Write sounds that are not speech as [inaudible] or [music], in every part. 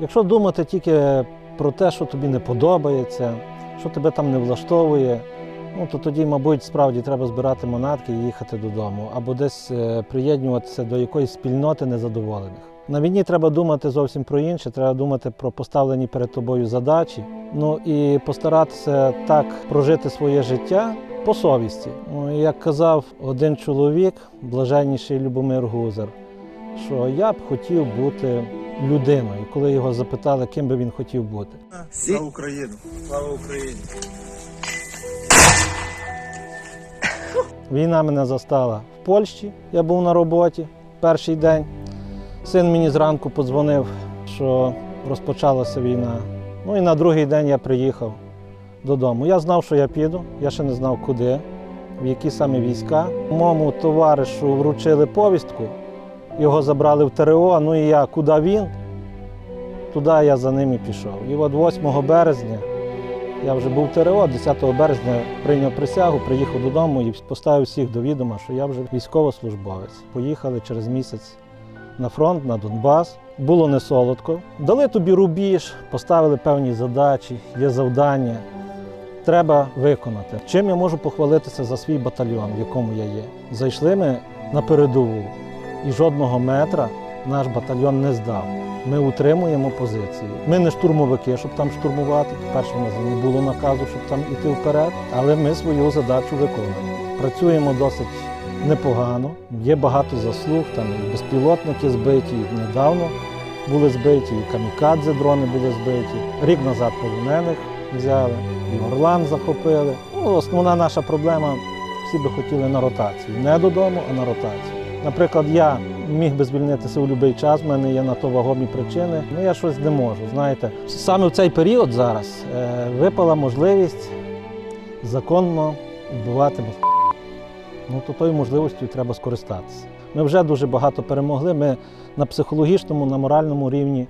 Якщо думати тільки про те, що тобі не подобається, що тебе там не влаштовує, ну то тоді, мабуть, справді треба збирати манатки і їхати додому, або десь е, приєднуватися до якоїсь спільноти незадоволених. На війні треба думати зовсім про інше, треба думати про поставлені перед тобою задачі. Ну і постаратися так прожити своє життя по совісті. Ну, як казав один чоловік, блаженніший Любомир Гузар, що я б хотів бути людиною. Коли його запитали, ким би він хотів бути. За Україну! Слава Україні! Війна мене застала в Польщі. Я був на роботі перший день. Син мені зранку подзвонив, що розпочалася війна. Ну і на другий день я приїхав додому. Я знав, що я піду, я ще не знав куди, в які саме війська. Моєму товаришу вручили повістку, його забрали в ТРО. Ну і я куди він, туди я за ним і пішов. І от 8 березня я вже був в ТРО, 10 березня прийняв присягу, приїхав додому і поставив всіх до відома, що я вже військовослужбовець. Поїхали через місяць на фронт, на Донбас. Було не солодко. Дали тобі рубіж, поставили певні задачі, є завдання. Треба виконати. Чим я можу похвалитися за свій батальйон, в якому я є? Зайшли ми на передову, і жодного метра наш батальйон не здав. Ми утримуємо позиції. Ми не штурмовики, щоб там штурмувати. По-перше, у нас не було наказу, щоб там іти вперед, але ми свою задачу виконуємо. Працюємо досить непогано. Є багато заслуг. Там і безпілотники збиті, недавно були збиті, і камікадзе дрони були збиті. Рік назад полонених взяли, і Орлан захопили. Ну, основна наша проблема всі би хотіли на ротацію. Не додому, а на ротацію. Наприклад, я міг би звільнитися у будь-який час, в мене є на то вагомі причини. Ну я щось не можу. Знаєте, саме в цей період зараз е, випала можливість законно вбивати москалів. [laughs] Ну то тою можливістю треба скористатися. Ми вже дуже багато перемогли. Ми на психологічному, на моральному рівні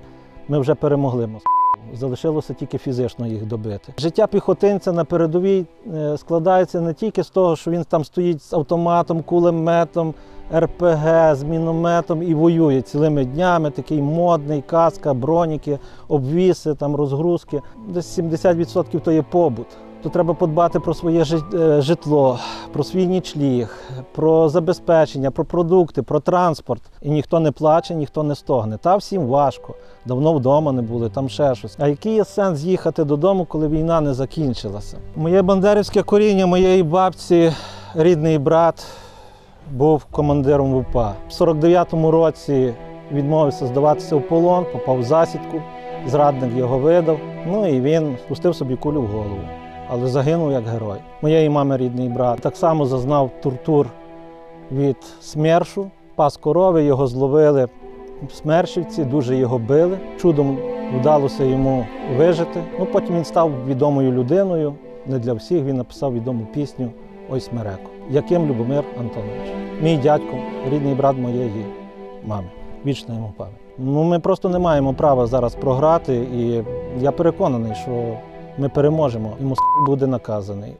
ми вже перемогли москалів. Залишилося тільки фізично їх добити. Життя піхотинця на передовій е, складається не тільки з того, що він там стоїть з автоматом, кулеметом, РПГ, з мінометом і воює цілими днями. Такий модний, каска, броніки, обвіси, там розгрузки. Десь 70% то є побут. То треба подбати про своє е, житло, про свій нічліг, про забезпечення, про продукти, про транспорт. І ніхто не плаче, ніхто не стогне. Та всім важко. Давно вдома не були, там ще щось. А який є сенс їхати додому, коли війна не закінчилася? Моє бандерівське коріння моєї бабці, рідний брат, був командиром ВПА. В 49-му році відмовився здаватися в полон, попав в засідку, зрадник його видав. Ну і він спустив собі кулю в голову, але загинув як герой. Моєї мами рідний брат так само зазнав тортур від смершу. Пас корови, його зловили смершівці, дуже його били. Чудом вдалося йому вижити. Ну, потім він став відомою людиною. Не для всіх він написав відому пісню Ой смереко. Яким Любомир Антонович. Мій дядько, рідний брат моєї мами. Вічна йому пам'ять. Ну, ми просто не маємо права зараз програти, і я переконаний, що ми переможемо, і Москва буде наказаний.